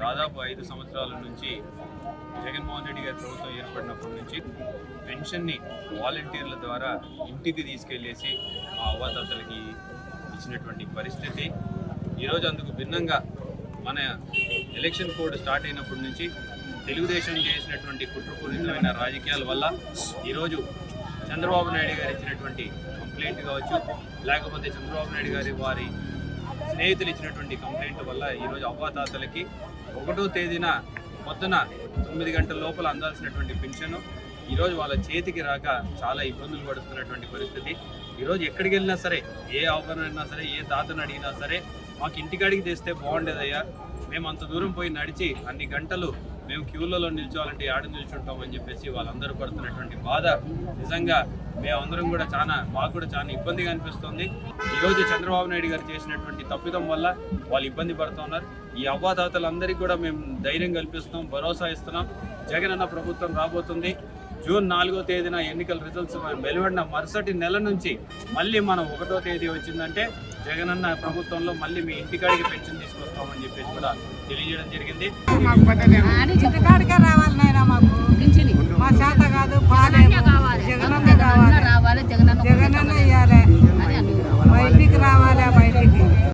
దాదాపు ఐదు సంవత్సరాల నుంచి జగన్మోహన్ రెడ్డి గారి ప్రభుత్వం ఏర్పడినప్పటి నుంచి పెన్షన్ని వాలంటీర్ల ద్వారా ఇంటికి తీసుకెళ్ళేసి మా అవ్వాతాతలకి ఇచ్చినటువంటి పరిస్థితి. ఈరోజు అందుకు భిన్నంగా మన ఎలక్షన్ కోడ్ స్టార్ట్ అయినప్పటి నుంచి తెలుగుదేశం చేసినటువంటి కుట్రపూరితమైన రాజకీయాల వల్ల ఈరోజు చంద్రబాబు నాయుడు గారు ఇచ్చినటువంటి కంప్లైంట్ కావచ్చు లేకపోతే చంద్రబాబు నాయుడు గారి వారి స్నేహితులు ఇచ్చినటువంటి కంప్లైంట్ వల్ల ఈరోజు అవ్వాతాతలకి ఒకటో తేదీన పొద్దున తొమ్మిది గంటల లోపల అందాల్సినటువంటి పెన్షన్ ఈరోజు వాళ్ళ చేతికి రాక చాలా ఇబ్బందులు పడుతున్నటువంటి పరిస్థితి. ఈరోజు ఎక్కడికి వెళ్ళినా సరే ఏ ఆఫర్ అయినా సరే ఏ తాతను అడిగినా సరే మాకు ఇంటికాడికి తెస్తే బాగుండేదయ్యా. మేము అంత దూరం పోయి నడిచి అన్ని గంటలు మేము క్యూలలో నిల్చోవాలంటే ఆడ నిల్చుంటాం అని చెప్పేసి వాళ్ళందరూ పడుతున్నటువంటి బాధ. నిజంగా మేమందరం కూడా చాలా మాకు కూడా చాలా ఇబ్బందిగా అనిపిస్తుంది ఈరోజు చంద్రబాబు నాయుడు గారు చేసినటువంటి తప్పిదం వల్ల వాళ్ళు ఇబ్బంది పడుతున్నారు ఈ అవ్వాతాతలందరికీ కూడా మేము ధైర్యం కల్పిస్తున్నాం భరోసా ఇస్తున్నాం జగన్ అన్న ప్రభుత్వం రాబోతుంది జూన్ నాలుగో తేదీన ఎన్నికల రిజల్ట్స్ వెలువడిన మరుసటి నెల నుంచి మళ్ళీ మనం ఒకటో తేదీ వచ్చిందంటే జగనన్న ప్రభుత్వంలో మళ్ళీ మీ ఇంటికాడికి పెన్షన్ తీసుకొస్తామని చెప్పేసి కూడా తెలియజేయడం జరిగింది